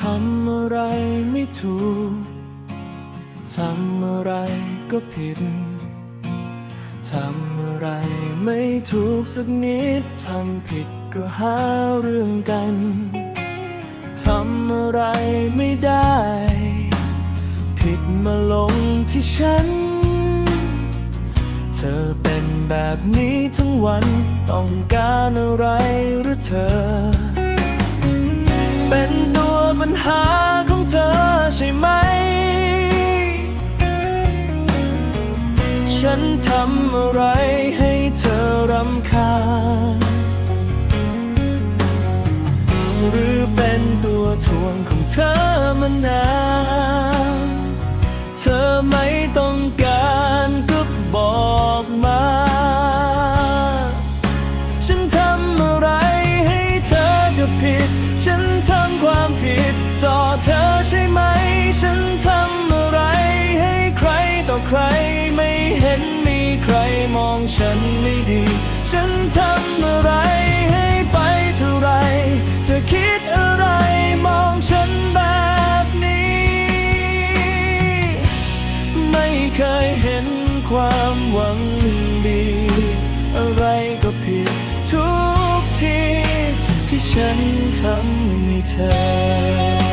ทำอะไรไม่ถูก ทำอะไรก็ผิด ทำอะไรไม่ถูกสักนิด ทำผิดก็หาเรื่องกัน ทำอะไรไม่ได้ ผิดมาลงที่ฉัน เธอเป็นแบบนี้ทั้งวัน ต้องการอะไรหรือเธอ เป็น ปัญหาของเธอใช่ไหม ฉันทำอะไรให้เธอรำคาญ หรือเป็นตัวทวงของเธอมานาน ฉันไม่ดี ฉันทำอะไรให้ไปเท่าไร เธอคิดอะไรมองฉันแบบนี้ ไม่เคยเห็นความหวังดี อะไรก็ผิดทุกที ที่ฉันทำให้เธอ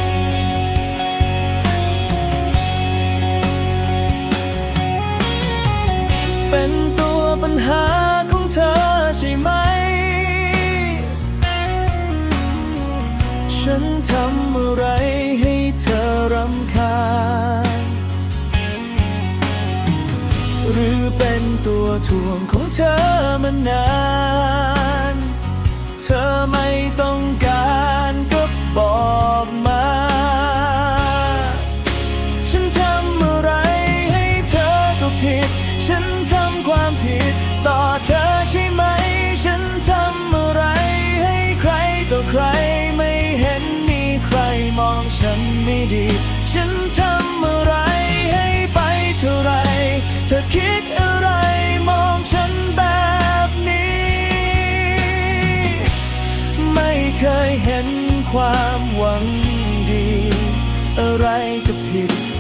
เป็นตัวทวงของเธอมานาน เธอไม่ต้องการก็บอกมา ฉันทำอะไรให้เธอก็ผิด ฉันทำความผิดต่อเธอใช่ไหม ฉันทำอะไรให้ใครต่อใครไม่เห็นมีใครมองฉันไม่ดี ฉันทำ ความหวังดี อะไรก็ผิด